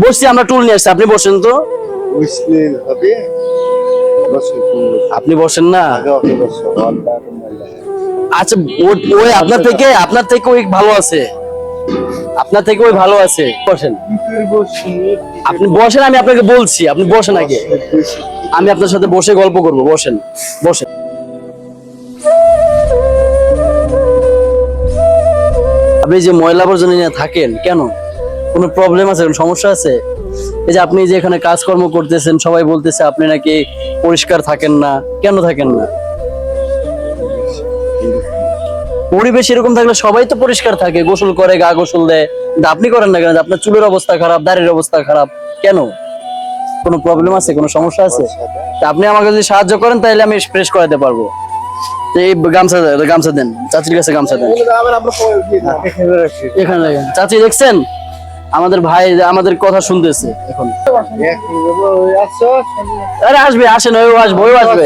বসছি, আমরা টুল নিয়ে আসছি। আপনি বসেন তো। আপনি বসেন না? আচ্ছা ওই আপনার থেকে আপনার থেকে ওই ভালো আছে। আপনার থেকে ওই ভালো আছে। বসেন। আপনি বসেন, আমি আপনাকে বলছি। আপনি বসেন আগে। আমি আপনার সাথে বসে গল্প করব। বসেন। বসেন। আপনি যে ময়লা আবর্জনা নিয়ে থাকেন, কেন? কোনো প্রবলেম আছে? কোনো সমস্যা আছে? এই যে আপনি যে এখানে কাজকর্ম করতেছেন সবাই বলতেছে আপনি নাকি পরিষ্কার থাকেন না। কেন থাকেন না? পরিবেশ এরকম থাকলে সবাই তো পরিষ্কার থাকে গোসল করে গা গোসল দেয়। আপনি করেন না কেন? আপনার চুলের অবস্থা খারাপ দাড়ির অবস্থা খারাপ। কেন? কোনো প্রবলেম আছে? কোনো সমস্যা আছে? আপনি আমাকে যদি সাহায্য করেন তাহলে আমি ফ্রেশ করাতে পারব। এই গামছা গামছা দেন। চাচির কাছে গামছা দেন। এখানে চাচি দেখছেন? আমাদের ভাই আমাদের কথা শুনতেছে এখন। আরে আসবে আসেন ওই আসবে ওই আসবে।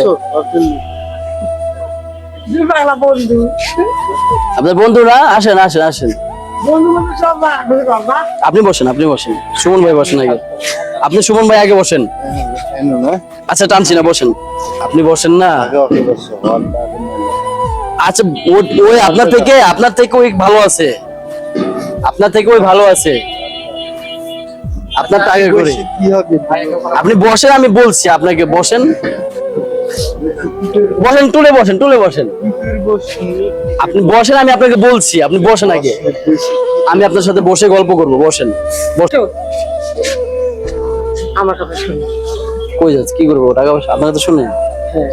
আপনার বন্ধুরা আসেন আসেন আসেন। আপনি বসেন আপনি বসেন। সুমন ভাই বসেন আগে। আপনি সুমন ভাই আগে বসেন। আচ্ছা টানছি না, বসেন। আপনি বসেন না? আচ্ছা ওই আপনার থেকে আপনার থেকে ওই ভালো আছে। আপনার থেকে ওই ভালো আছে। আপনার আগে করে। আপনি বসেন আমি বলছি আপনাকে বসেন। বসেন টুলে বসেন টুলে বসেন। আপনি বসেন আমি আপনাকে বলছি আপনি বসেন আগে। আমি আপনার সাথে বসে গল্প করব বসেন। আমার কথা শুনি কই যাচ্ছে? কি করব? টাকা পয়সা? আপনার তো শুনে? হ্যাঁ।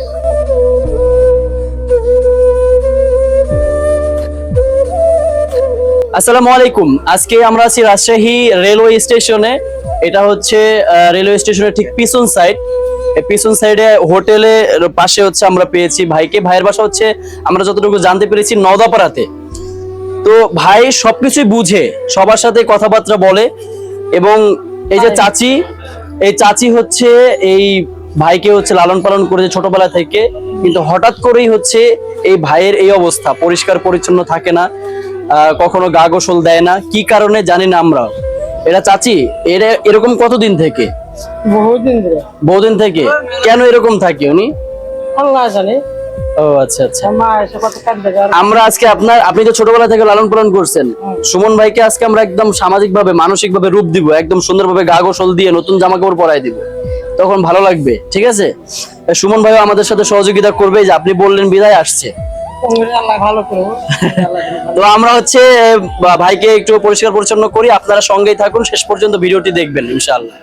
আসসালামু আলাইকুম। আজকে আমরা আছি রাজশাহী রেলওয়ে স্টেশনে। এটা হচ্ছে রেলওয়ে স্টেশনের ঠিক পিছন সাইড এই পিছন সাইডে হোটেলের পাশে হচ্ছে আমরা পেয়েছি ভাইকে। ভাইয়ের বাসা হচ্ছে আমরা যতটুকু জানতে পেরেছি নওদাপাড়াতে। তো ভাই সবকিছুই বুঝে সবার সাথে কথাবার্তা বলে এবং এই যে চাচি এই চাচি হচ্ছে এই ভাইকে হচ্ছে লালন পালন করেছে ছোটবেলা থেকে। কিন্তু হঠাৎ করেই হচ্ছে এই ভাইয়ের এই অবস্থা পরিষ্কার পরিচ্ছন্ন থাকে না। কখনো গা গোসল দেয় না। কি কারণে জানি না আমরা এটা চাচি এরা এরকম কতদিন থেকে? বহুদিন ধরে। বহুদিন থেকে? কেন এরকম থাকে উনি? আল্লাহ জানে। ও আচ্ছা আচ্ছা। আমরা আজকে আপনার আপনি তো ছোটবেলা থেকে লালন পালন করছেন। সুমন ভাইকে আজকে আমরা একদম সামাজিক ভাবে মানসিক ভাবে রূপ দিব। একদম সুন্দরভাবে গা গোসল দিয়ে নতুন জামা কাপড় পরাই দিব। তখন ভালো লাগবে ঠিক আছে? সুমন ভাইও আমাদের সাথে সহযোগিতা করবে। যে আপনি বললেন বিদায় আসছে। তো আমরা হচ্ছে ভাইকে একটু পরিষ্কার পরিচ্ছন্ন করি। আপনারা সঙ্গেই থাকুন, শেষ পর্যন্ত ভিডিওটি দেখবেন, ইনশাআল্লাহ।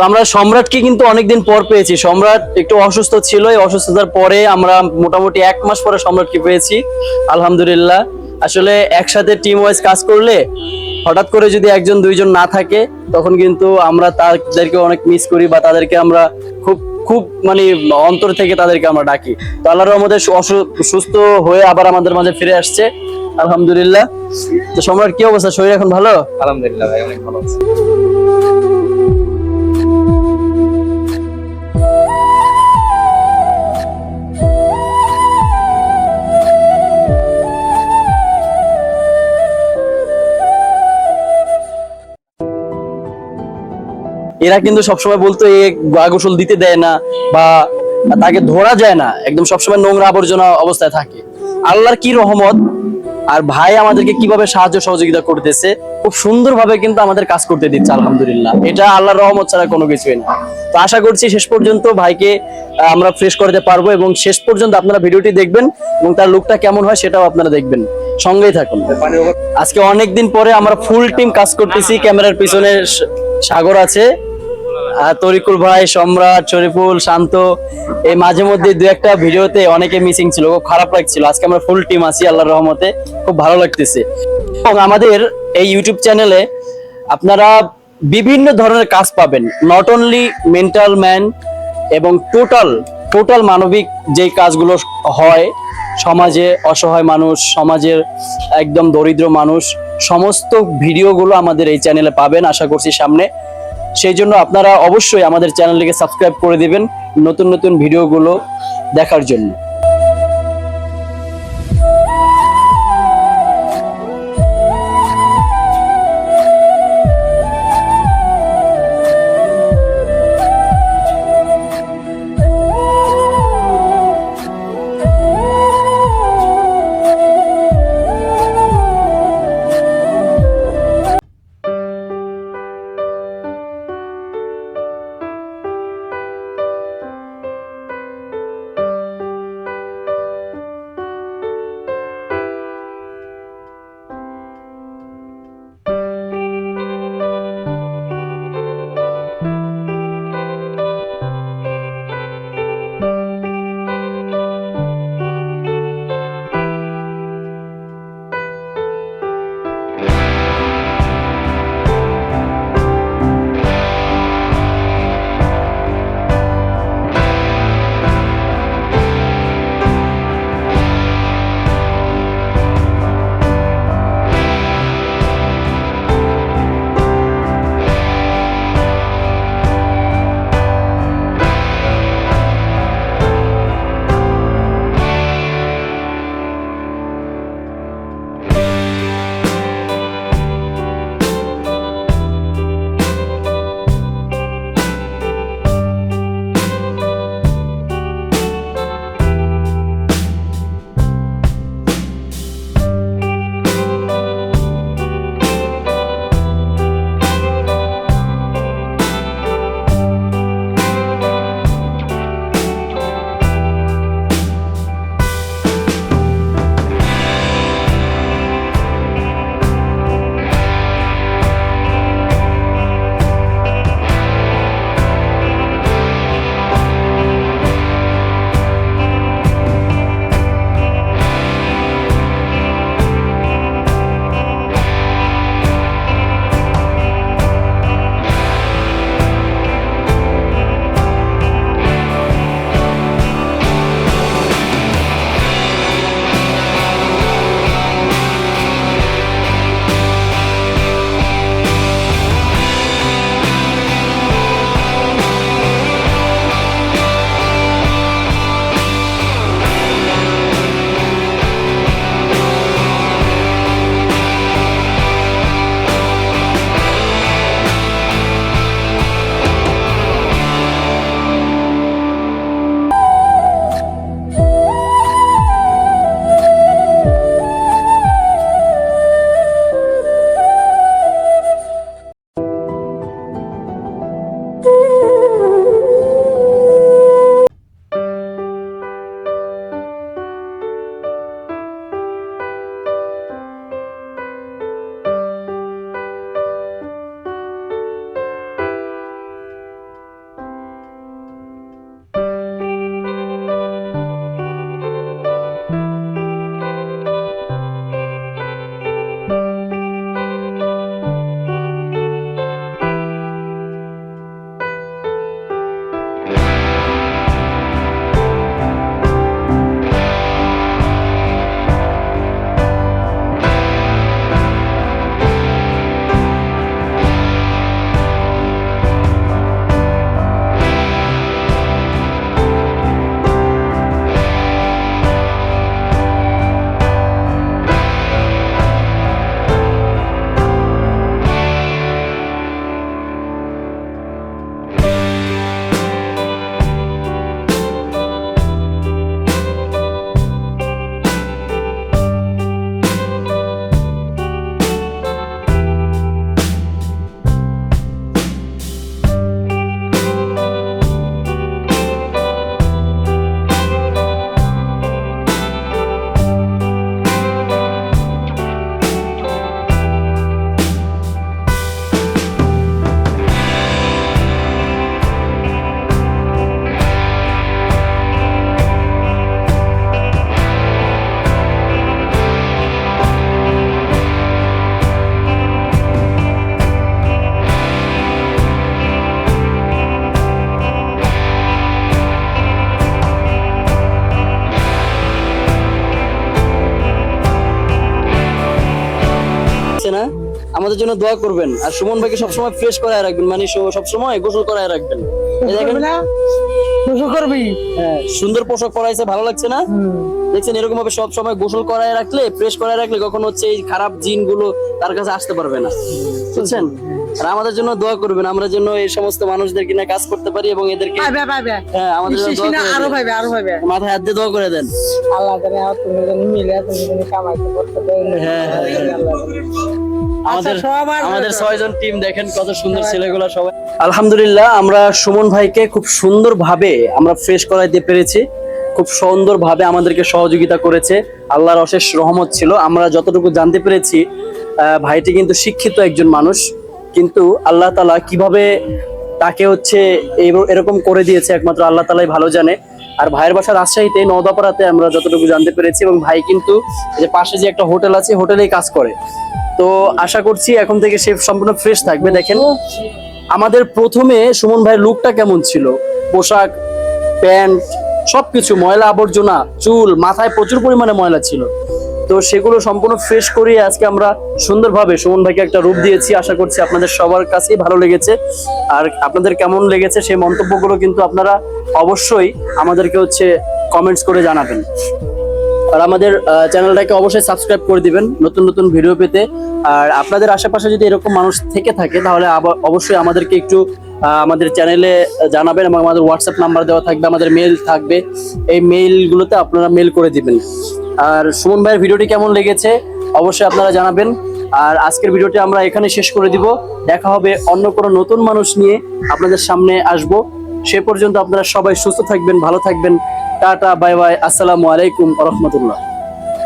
তো আমরা সম্রাটকে কিন্তু অনেকদিন পর পেয়েছি। সম্রাট একটু অসুস্থ ছিল, এই অসুস্থতার পরে আমরা মোটামুটি এক মাস পরে সম্রাটকে পেয়েছি, আলহামদুলিল্লাহ। আসলে একসাথে টিম ওয়াইজ কাজ করলে হঠাৎ করে যদি একজন, দুইজন না থাকে, তখন কিন্তু আমরা তাদেরকে অনেক মিস করি বা তাদেরকে আমরা খুব খুব মানে অন্তর থেকে তাদেরকে আমরা ডাকি। তো আল্লাহর অসু- সুস্থ হয়ে আবার আমাদের মাঝে ফিরে আসছে, আলহামদুলিল্লাহ। তো সম্রাট, কি অবস্থা? শরীর এখন ভালো? আলহামদুলিল্লাহ ভাই, অনেক ভালো আছে। এরা কিন্তু সবসময় বলতো, এ গোসল দিতে দেয় না বা তাকে ধরা যায় না। একদম সবসময় নোংরা আবর্জনা অবস্থায় থাকে। আল্লাহর কি রহমত? আর ভাই আমাদেরকে কীভাবে সাহায্য সহযোগিতা করতেছে, খুব সুন্দরভাবে কিন্তু আমাদের কাজ করতে দিচ্ছে, আলহামদুলিল্লাহ। এটা আল্লাহর রহমত ছাড়া কোনো কিছুই না। তো আশা করছি শেষ পর্যন্ত ভাইকে আমরা ফ্রেশ করতে পারব এবং শেষ পর্যন্ত আপনারা ভিডিওটি দেখবেন এবং তার লুকটা কেমন হয় সেটাও আপনারা দেখবেন। সঙ্গেই থাকুন। আজকে অনেকদিন পরে আমরা ফুল টিম কাজ করতেছি, ক্যামেরার পিছনে সাগর আছে। তরিকুল ভাই, সম্রাট, শরীফুল, শান্ত, এই মাঝে মধ্যে দু একটা ভিডিওতে অনেকে মিসিং ছিল, খুব খারাপ লাগছিল। আজকে আমরা ফুল টিম আছি, আল্লাহর রহমতে, খুব ভালো লাগতেছে। এবং আমাদের এই ইউটিউব চ্যানেলে আপনারা বিভিন্ন ধরনের কাজ পাবেন। নট অনলি মেন্টাল ম্যান এবং টোটাল টোটাল মানবিক যে কাজগুলো হয়, সমাজে অসহায় মানুষ, সমাজের একদম দরিদ্র মানুষ, সমস্ত ভিডিওগুলো আমাদের এই চ্যানেলে পাবেন। আশা করছি সামনে সেই জন্য আপনারা অবশ্যই আমাদের চ্যানেলটিকে সাবস্ক্রাইব করে দিবেন নতুন নতুন ভিডিওগুলো দেখার জন্য। আমাদের জন্য দোয়া করবেন। আর সুমন ভাইকে সবসময় ফ্রেশ করায় রাখবেন মানে সব- সবসময় গোসল করায় রাখবেন। দেখেন গোসল করবি হ্যাঁ, সুন্দর পোশাক পরাইছে ভালো লাগছে না? দেখছেন এরকম ভাবে সব সময় গোসল করায় রাখলে ফ্রেশ করায় রাখলে কখন হচ্ছে এই খারাপ জিনগুলো তার কাছে আসতে পারবে না। বুঝছেন? আর আমাদের জন্য দোয়া করবেন আমরা যেন এই সমস্ত মানুষদের কিনা কাজ করতে পারি এবং এদেরকে হ্যাঁ আমাদের জন্য দোয়া করে আরও দেন। আরও পাইবে। মাথায় হাত দিয়ে দোয়া করে দেন। আল্লাহ জানে তুমি জানি মিলে তুমি জানি কামাইতে করতে হ্যাঁ, হ্যাঁ। আমাদের আচ্ছা, আমাদের ছয়জন টিম দেখেন কত সুন্দর ছেলেগুলো সবাই। আলহামদুলিল্লাহ আমরা সুমন ভাইকে খুব সুন্দর ভাবে আমরা ফ্রেশ করাইতে পেরেছি। খুব সুন্দর ভাবে আমাদেরকে সহযোগিতা করেছে। আল্লাহর অশেষ রহমত ছিল। আমরা যতটুকু জানতে পেরেছি আহ, ভাইটি কিন্তু শিক্ষিত একজন মানুষ। কিন্তু আল্লাহ তালা কীভাবে তাকে হচ্ছে এরকম করে দিয়েছে, একমাত্র আল্লাহ তালাই ভালো জানে। আর ভাইয়ের বাসা রাজশাহীতে নওদাপাড়াতে আমরা যতটুকু জানতে পেরেছি এবং ভাই কিন্তু যে পাশে যে একটা হোটেল আছে, হোটেলেই কাজ করে। তো আশা করছি এখন থেকে সে সম্পূর্ণ ফ্রেশ থাকবে। দেখেন, আমাদের প্রথমে সুমন ভাইয়ের লুকটা কেমন ছিল? পোশাক, প্যান্ট, সবকিছু, ময়লা আবর্জনা, চুল, মাথায় প্রচুর পরিমাণে ময়লা ছিল। তো সেগুলো সম্পূর্ণ ফ্রেশ করে আজকে আমরা সুন্দরভাবে সুমন ভাইকে একটা রূপ দিয়েছি। আশা করছি আপনাদের সবার কাছেই ভালো লেগেছে। আর আপনাদের কেমন লেগেছে সেই মন্তব্যগুলো কিন্তু আপনারা অবশ্যই আমাদেরকে হচ্ছে কমেন্টস করে জানাবেন। আর আমাদের চ্যানেলটাকে অবশ্যই সাবস্ক্রাইব করে দিবেন নতুন নতুন ভিডিও পেতে। আর আপনাদের আশেপাশে যদি এরকম মানুষ থেকে থাকে, তাহলে অবশ্যই আমাদেরকে একটু আমাদের চ্যানেলে জানাবেন এবং আমাদের হোয়াটসঅ্যাপ নাম্বার দেওয়া থাকবে, আমাদের মেল থাকবে। এই মেইলগুলোতে আপনারা মেল করে দিবেন। আর সুমন ভাইয়ের ভিডিওটি কেমন লেগেছে অবশ্যই আপনারা জানাবেন। আর আজকের ভিডিওটি আমরা এখানে শেষ করে দিব। দেখা হবে অন্য কোনো নতুন মানুষ নিয়ে আপনাদের সামনে আসব। সে পর্যন্ত আপনারা সবাই সুস্থ থাকবেন, ভালো থাকবেন। টাটা, বাই বাই, আসসালামু আলাইকুম রহমতুল্লাহ।